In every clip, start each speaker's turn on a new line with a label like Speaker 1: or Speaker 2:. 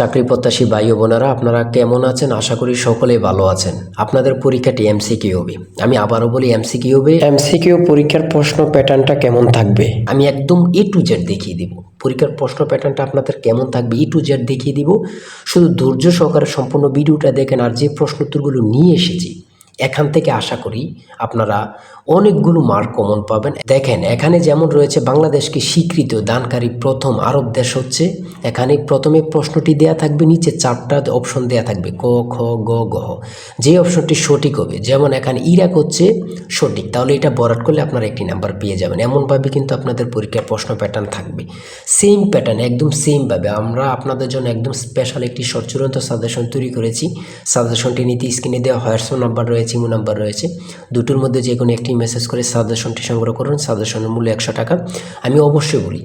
Speaker 1: চাকরি প্রত্যাশী ভাই ও বোনেরা আপনারা কেমন আছেন? আশা করি সকলে ভালো আছেন। আপনাদের পরীক্ষাটি এমসিকিউ হবে আমি আবারও বলি এমসিকিউ হবে এমসিকিউ পরীক্ষার প্রশ্ন প্যাটার্নটা কেমন থাকবে? আমি একদম এ টু জেড দেখিয়ে দিব। পরীক্ষার প্রশ্ন প্যাটার্নটা আপনাদের কেমন থাকবে? ই টু জেড দেখিয়ে দিব। শুধু ধৈর্য সহকারে সম্পূর্ণ ভিডিওটা দেখেন আর যে প্রশ্ন উত্তরগুলো নিয়ে এসেছি এখান থেকে আশা করি আপনারা অনেকগুলো মার্ক কমন পাবেন। দেখেন, এখানে যেমন রয়েছে, বাংলাদেশকে স্বীকৃত দানকারী প্রথম আরব দেশ হচ্ছে। এখানে প্রথমে প্রশ্নটি দেয়া থাকবে, নিচে চারটা অপশন দেয়া থাকবে, ক, খ, গ গ। যে অপশনটি সঠিক হবে, যেমন এখানে ইরাক হচ্ছে সঠিক, তাহলে এটা বরাট করলে আপনারা একটি নাম্বার পেয়ে যাবেন। এমনভাবে কিন্তু আপনাদের পরীক্ষার প্রশ্ন প্যাটার্ন থাকবে। সেম প্যাটার্ন একদম সেমভাবে আমরা আপনাদের জন্য একদম স্পেশাল একটি সচ্চূড়ান্ত সাজেশন তৈরি করেছি। সাজেশনটি নিতে স্ক্রিনে দেওয়া হোয়াটসঅ্যাপ নাম্বার রয়েছে ইমো নাম্বার রয়েছে। দুটোর মধ্যে যে কোনো একটি মেসেজ করে সাজেশনটি সংগ্রহ করুন। সাজেশনের মূল্য একশো টাকা। আমি অবশ্যই বলি,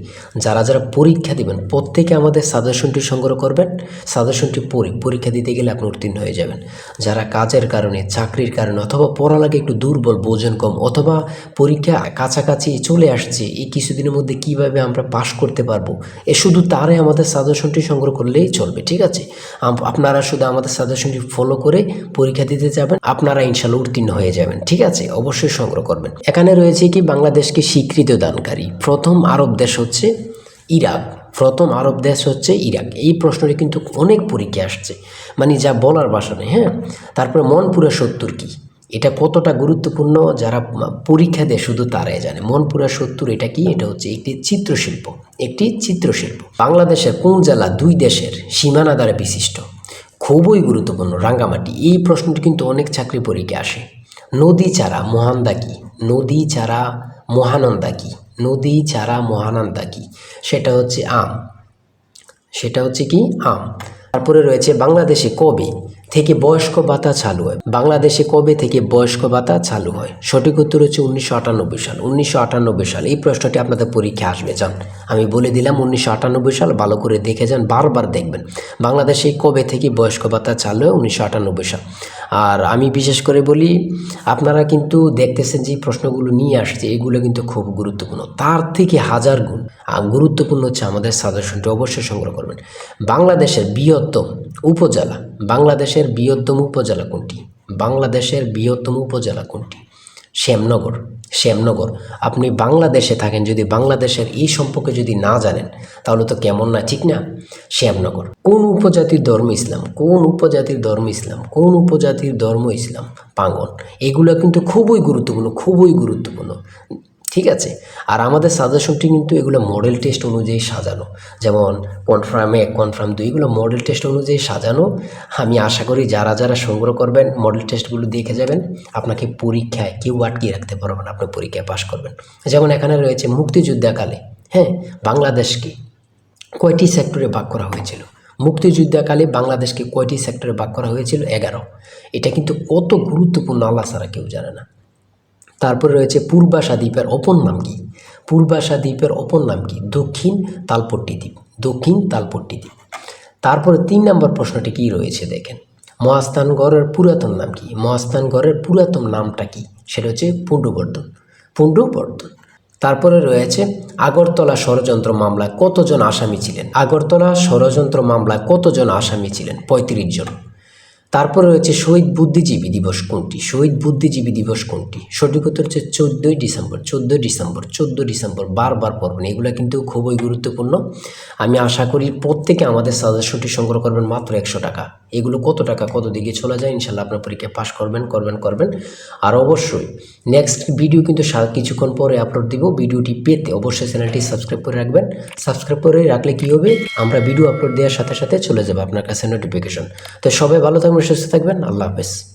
Speaker 1: যারা যারা পরীক্ষা দেবেন, প্রত্যেকে আমাদের সাজেশনটি সংগ্রহ করবেন। সাজেশনটি পড়ে পরীক্ষা দিতে গেলে আপনি উত্তীর্ণ হয়ে যাবেন। যারা কাজের কারণে, চাকরির কারণে অথবা পড়ালেখা একটু দুর্বল, বোঝেন কম, অথবা পরীক্ষা কাছাকাছি চলে আসছে, এই কিছুদিনের মধ্যে কীভাবে আমরা পাশ করতে পারব? এ শুধু তারাই আমাদের সাজেশনটি সংগ্রহ করলেই চলবে, ঠিক আছে? আপনারা শুধু আমাদের সাজেশনটি ফলো করে পরীক্ষা দিতে যাবেন। আপনারা ইনশাল্লাহ উত্তীর্ণ হয়ে যাবেন, ঠিক আছে? অবশ্যই সংগ্রহ করবেন। এখানে রয়েছে কি? বাংলাদেশকে স্বীকৃত দানকারী। প্রথম আরব দেশ হচ্ছে ইরাক। প্রথম আরব দেশ হচ্ছে ইরাক। এই প্রশ্নটি কিন্তু অনেক পরীক্ষা আসছে। মানে যা বলার বাসনে হ্যাঁ? তারপরে মনপুরা সত্তর কি? এটা কতটা গুরুত্বপূর্ণ? যারা পরীক্ষা দেয় শুধু তারাই জানে। মনপুরা সত্তর এটা কি? এটা হচ্ছে একটি চিত্রশিল্প। একটি চিত্রশিল্প। বাংলাদেশের কোন জেলা দুই দেশের সীমানা দ্বারা বিশিষ্ট? খুবই গুরুত্বপূর্ণ। রাঙ্গামাটি, এই প্রশ্নটি কিন্তু অনেক চাকরি পরীক্ষা আসে। নদী চারা মহানন্দা কি? নদী চারা মহানন্দা কি? নদী চারা মহানন্দা কি? সেটা হচ্ছে আম। সেটা হচ্ছে কি? আম। তারপরে রয়েছে বাংলাদেশে কবে? থেকে বয়স্ক ভাতা চালু হয়। বাংলাদেশে কবে থেকে বয়স্ক ভাতা চালু হয়? সঠিক উত্তর হচ্ছে উনিশশো আটানব্বই সাল। উনিশশো আটানব্বই সাল। এই প্রশ্নটি আপনাদের পরীক্ষা আসবে। যান, আমি বলে দিলাম উনিশশো আটানব্বই সাল। ভালো করে দেখে যান, বারবার দেখবেন। বাংলাদেশে কবে থেকে বয়স্ক ভাতা চালু হয়? উনিশশো আটানব্বই সাল। আর আমি বিশেষ করে বলি, আপনারা কিন্তু দেখতেছেন যে প্রশ্নগুলো নিয়ে আসছে, এগুলো কিন্তু খুব গুরুত্বপূর্ণ। তার থেকে হাজার গুণ গুরুত্বপূর্ণ হচ্ছে আমাদের সাজেশনটি অবশ্যই সংগ্রহ করবেন। বাংলাদেশের বৃহত্তম উপজেলা, বাংলাদেশের বৃহত্তম উপজেলা কোনটি? বাংলাদেশের বৃহত্তম উপজেলা কোনটি? শ্যামনগর শ্যামনগর। আপনি বাংলাদেশে থাকেন, যদি বাংলাদেশের এই সম্পর্কে যদি না জানেন, তাহলে তো কেমন না, ঠিক না? শ্যামনগর। কোন উপজাতির ধর্ম ইসলাম? কোন উপজাতির ধর্ম ইসলাম? কোন উপজাতির ধর্ম ইসলাম? পাঙ্গন। এগুলো কিন্তু খুবই গুরুত্বপূর্ণ খুবই গুরুত্বপূর্ণ। ঠিক আছে। আর আমাদের সাজেশনটি কিন্তু এগুলো মডেল টেস্ট অনুযায়ী সাজানো। যেমন কনফার্ম এক কনফার্ম দুই, এগুলো মডেল টেস্ট অনুযায়ী সাজানো। আমি আশা করি যারা যারা সংগ্রহ করবেন মডেল টেস্টগুলো দেখে যাবেন, আপনাকে পরীক্ষায় কেউ আটকিয়ে রাখতে পারবেন আপনি পরীক্ষায় পাশ করবেন। যেমন এখানে রয়েছে মুক্তিযুদ্ধকালে হ্যাঁ বাংলাদেশকে কয়টি সেক্টরে ভাগ করা হয়েছিল? মুক্তিযুদ্ধকালে বাংলাদেশকে কয়টি সেক্টরে ভাগ করা হয়েছিল? এগারো। এটা কিন্তু কত গুরুত্বপূর্ণ, আল্লাহ ছাড়া কেউ জানে না। তারপরে রয়েছে পূর্বাশা দ্বীপের অপর নাম কি? পূর্বাশা দ্বীপের অপর নাম কি? দক্ষিণ তালপট্টি দ্বীপ। দক্ষিণ তালপট্টি দ্বীপ। তারপরে তিন নম্বর প্রশ্নটি কি রয়েছে দেখেন? মহাস্থানগড়ের পুরাতন নাম কি? মহাস্থানগড়ের পুরাতন নামটা কি? সেটা হচ্ছে পুণ্ডবর্ধন। পুণ্ডবর্ধন। তারপরে রয়েছে আগরতলা ষড়যন্ত্র মামলায় কতজন আসামি ছিলেন? আগরতলা ষড়যন্ত্র মামলায় কতজন আসামি ছিলেন? পঁয়ত্রিশ জন। তারপরে রয়েছে শহীদ বুদ্ধিজীবী দিবস কোনটি? শহীদ বুদ্ধিজীবী দিবস কোনটি? সঠিক উত্তর হচ্ছে চোদ্দোই ডিসেম্বর। চোদ্দোই ডিসেম্বর চোদ্দ ডিসেম্বর, বারবার পড়বেন। এগুলো কিন্তু খুবই গুরুত্বপূর্ণ। আমি আশা করি প্রত্যেকে আমাদের সাজেশনটি সংগ্রহ করবেন মাত্র একশো টাকা। এগুলো কত টাকা, কত দিকে চলে যায়, ইনশাল্লাহ আপনার পরীক্ষা পাস করবেন করবেন করবেন। আর অবশ্যই নেক্সট ভিডিও কিন্তু কিছুক্ষণ পরে আপলোড দিব। ভিডিওটি পেতে অবশ্যই চ্যানেলটি সাবস্ক্রাইব করে রাখবেন। সাবস্ক্রাইব করে রাখলে কি হবে? আমরা ভিডিও আপলোড দেওয়ার সাথে সাথে চলে যাবে আপনার কাছে নোটিফিকেশন তো সবাই ভালো থাকবেন, সুস্থ থাকবেন। আল্লাহ হাফেজ।